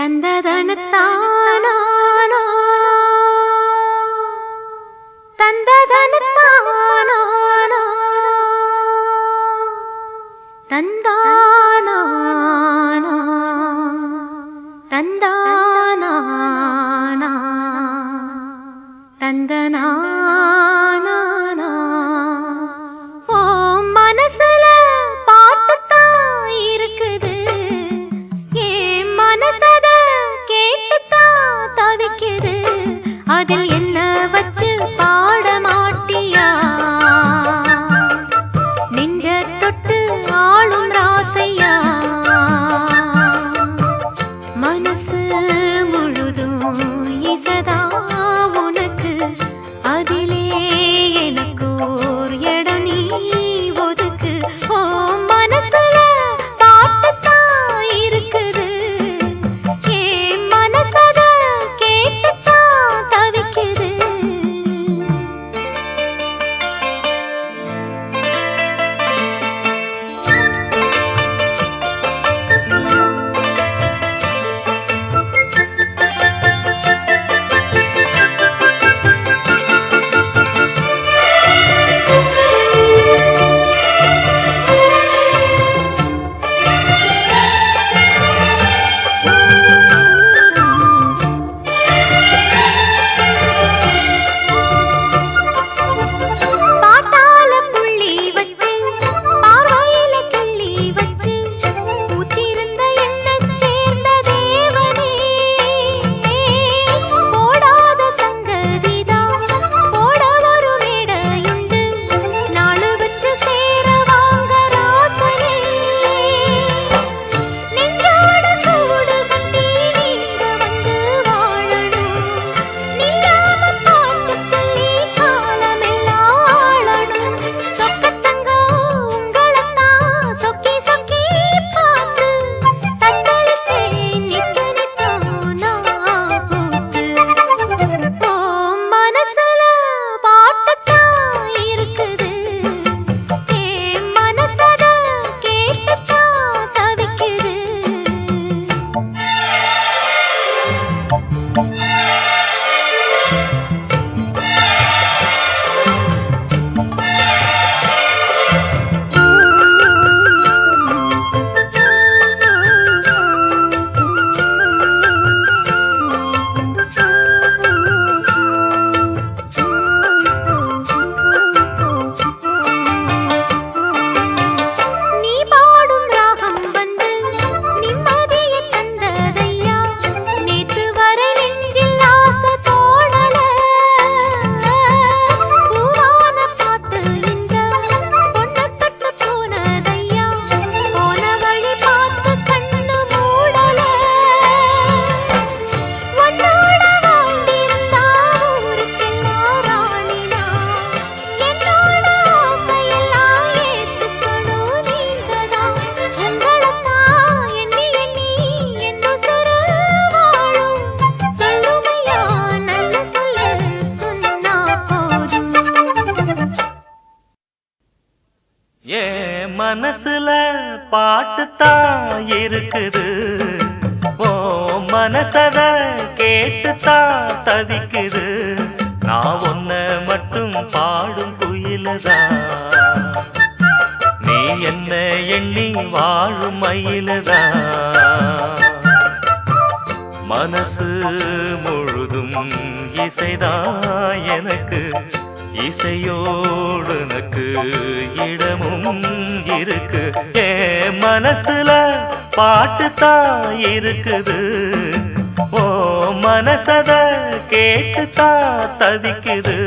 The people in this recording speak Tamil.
தந்ததனத்தானா? காதல் என் மனசுல பாட்டுத்தான் இருக்குது. ஓ மனசத கேட்டுத்தான் தவிக்குது. நான் ஒன்ன மட்டும் பாடும் குயிலதான். நீ என்ன எண்ணி வாழும் மனசு முழுதும் இசைதா எனக்கு. இசையோடுனக்கு இடமும் இருக்கு. ஏ மனசுல பாட்டுத்தான் இருக்குது. ஓ மனசத கேட்டுத்தான் தவிக்குது.